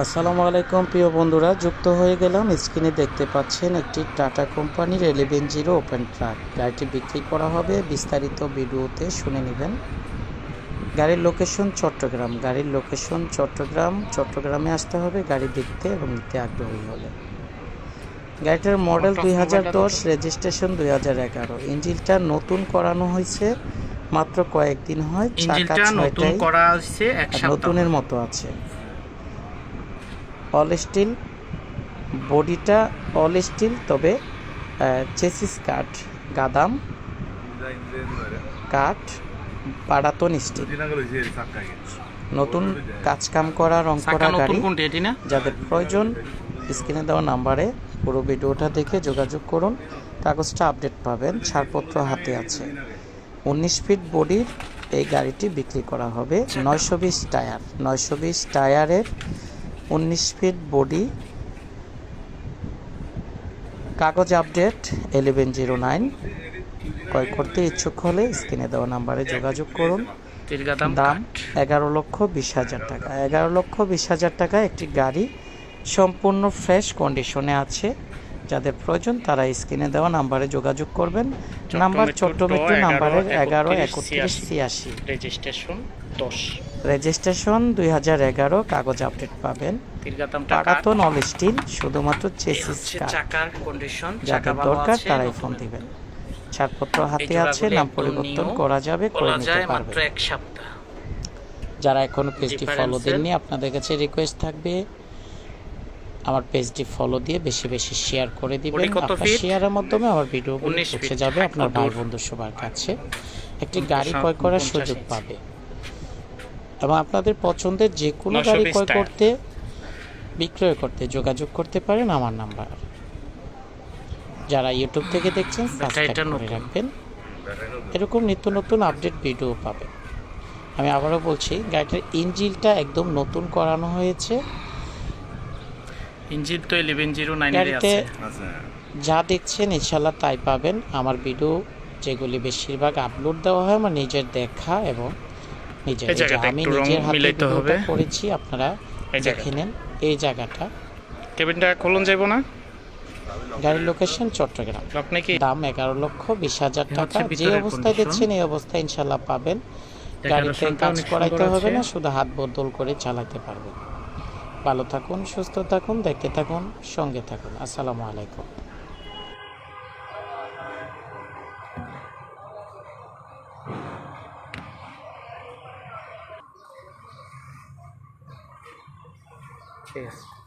আসসালামু আলাইকুম প্রিয় বন্ধুরা। যুক্ত হয়ে গেলাম। স্ক্রিনে দেখতে পাচ্ছেন একটি টাটা কোম্পানির এলেভেন জিরো ওপেন ট্রাক। গাড়িটি বিক্রি করা হবে। বিস্তারিত ভিডিওতে শুনে নেবেন। গাড়ির লোকেশন চট্টগ্রাম। গাড়ির লোকেশন চট্টগ্রাম। চট্টগ্রামে আসতে হবে গাড়ি দেখতে এবং নিতে আগ্রহী হলে। গাড়িটার মডেল দুই হাজার দশ রেজিস্ট্রেশন দুই হাজার এগারো। ইঞ্জিনটা নতুন করানো হয়েছে। মাত্র কয়েকদিন হয়। চাকা নতুনের মতো আছে। অল স্টিল বডিটা অল স্টিল তবে চেসিস কাঠ গাদাম কাঠ পাড়াতন স্টিল। নতুন কাজকাম করা রং করা গাড়ি। যাদের প্রয়োজন স্ক্রিনে দেওয়া নাম্বারে পুরো ভিডিওটা দেখে যোগাযোগ করুন। কাগজটা আপডেট পাবেন ছাড়পত্র হাতে আছে। উনিশ ফিট বডির এই গাড়িটি বিক্রি করা হবে। নয়শো বিশ টায়ার। নয়শো বিশ টায়ারের উনিশ ফিট বডি কাগজ আপডেট এলেভেন জিরো নাইন ক্রয় করতে ইচ্ছুক হলে স্ক্রিনে দেওয়া নাম্বারে যোগাযোগ করুন। দাম। এগারো লক্ষ বিশ হাজার টাকা। এগারো লক্ষ বিশ হাজার টাকা একটি গাড়ি সম্পূর্ণ ফ্রেশ কন্ডিশনে আছে। যাদের প্রয়োজন তারা স্ক্রিনে দেওয়া নাম্বারে যোগাযোগ করবেন। নাম্বার ছোট্ট মেট্রো নাম্বারের এগারো একত্রিশ ছিয়াশি। রেজিস্ট্রেশন দশ। রেজিস্ট্রেশন দুই হাজার এগারো কাগজ আপডেট পাবেন। পাড়াতন অল স্টিল শুধুমাত্র চেসিস চাকার কন্ডিশন যাদের দরকার তারাই ফোন দিবেন। ছাড়পত্র হাতে আছে নাম পরিবর্তন করা যাবে করে নিতে পারবেন। যারা এখনও পেজটি ফলো দেননি আপনাদের কাছে রিকোয়েস্ট থাকবে আমার পেজটি ফলো দিয়ে বেশি বেশি শেয়ার করে দিবেন। আপনার শেয়ারের মাধ্যমে আমার ভিডিও 19 পৌঁছে যাবে আপনার ভাই বন্ধু সবার কাছে। একটি গাড়ি ক্রয় করার সুযোগ পাবে। এবং আপনাদের পছন্দের যে কোনো গাড়ি ক্রয় করতে বিক্রয় করতে যোগাযোগ করতে পারেন আমার নাম্বার। যারা ইউটিউব থেকে দেখছেন সাবস্ক্রাইব করে রাখবেন। এরকম নিত্য নতুন আপডেট ভিডিও পাবেন। আমি আবারও বলছি গাড়িটার ইঞ্জিনটা একদম নতুন করানো হয়েছে। ইঞ্জিন তো ইলেভেন জিরো নাইন গাড়িতে যা দেখছেন ইনশাল্লাহ তাই পাবেন। আমার ভিডিও যেগুলি বেশিরভাগ আপলোড দেওয়া হয় আমার নিজের দেখা এবং নিজের আমি নিজের হাতে হবে। করেছি আপনারা দেখে নেন এই জায়গাটা। কেবিনটা খুলন যাইব না? গাড়ির লোকেশন চট্টগ্রাম। আপনি কি দাম এগারো লক্ষ বিশ হাজার টাকা। যে অবস্থায়। দেখছেন এই অবস্থায় ইনশাল্লাহ পাবেন। গাড়িতে কাজ করাইতে হবে না শুধু হাত বদল করে চালাতে পারবেন। ভালো থাকুন সুস্থ থাকুন দেখতে থাকুন সঙ্গে থাকুন। আসসালামু আলাইকুম। ঠিক আছে